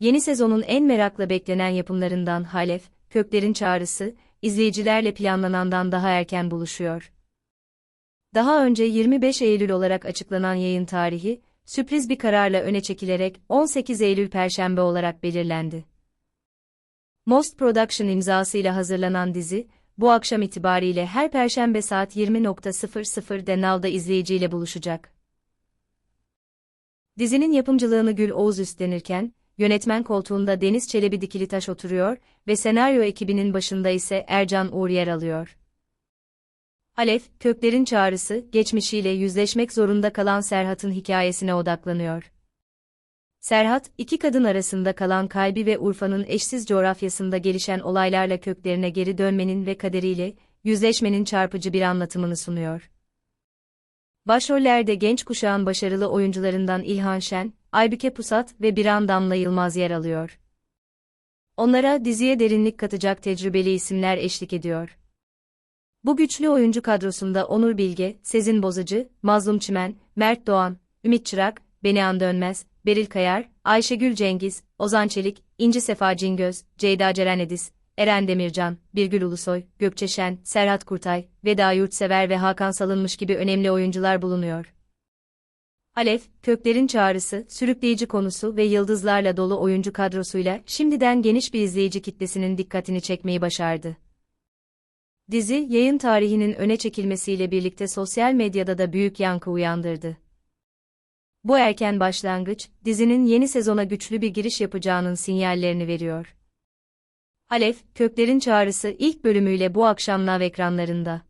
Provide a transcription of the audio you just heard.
Yeni sezonun en merakla beklenen yapımlarından Halef, Köklerin Çağrısı, izleyicilerle planlanandan daha erken buluşuyor. Daha önce 25 Eylül olarak açıklanan yayın tarihi, sürpriz bir kararla öne çekilerek 18 Eylül Perşembe olarak belirlendi. Most Production imzasıyla hazırlanan dizi, bu akşam itibariyle her perşembe saat 20.00'de Now'da izleyiciyle buluşacak. Dizinin yapımcılığını Gül Oğuz üstlenirken, yönetmen koltuğunda Deniz Çelebi Dikilitaş oturuyor ve senaryo ekibinin başında ise Ercan Uğur yer alıyor. Alef, Köklerin Çağrısı, geçmişiyle yüzleşmek zorunda kalan Serhat'ın hikayesine odaklanıyor. Serhat, iki kadın arasında kalan kalbi ve Urfa'nın eşsiz coğrafyasında gelişen olaylarla köklerine geri dönmenin ve kaderiyle, yüzleşmenin çarpıcı bir anlatımını sunuyor. Başrollerde genç kuşağın başarılı oyuncularından İlhan Şen, Aybüke Pusat ve Biran Damla Yılmaz yer alıyor. Onlara diziye derinlik katacak tecrübeli isimler eşlik ediyor. Bu güçlü oyuncu kadrosunda Onur Bilge, Sezin Bozacı, Mazlum Çimen, Mert Doğan, Ümit Çırak, Benihan Dönmez, Beril Kayar, Ayşegül Cengiz, Ozan Çelik, İnci Sefa Cingöz, Ceyda Ceren Edis, Eren Demircan, Birgül Ulusoy, Gökçe Şen, Serhat Kurtay, Veda Yurtsever ve Hakan Salınmış gibi önemli oyuncular bulunuyor. Alef, Köklerin Çağrısı, sürükleyici konusu ve yıldızlarla dolu oyuncu kadrosuyla şimdiden geniş bir izleyici kitlesinin dikkatini çekmeyi başardı. Dizi, yayın tarihinin öne çekilmesiyle birlikte sosyal medyada da büyük yankı uyandırdı. Bu erken başlangıç, dizinin yeni sezona güçlü bir giriş yapacağının sinyallerini veriyor. Alef, Köklerin Çağrısı ilk bölümüyle bu akşam Nav ekranlarında.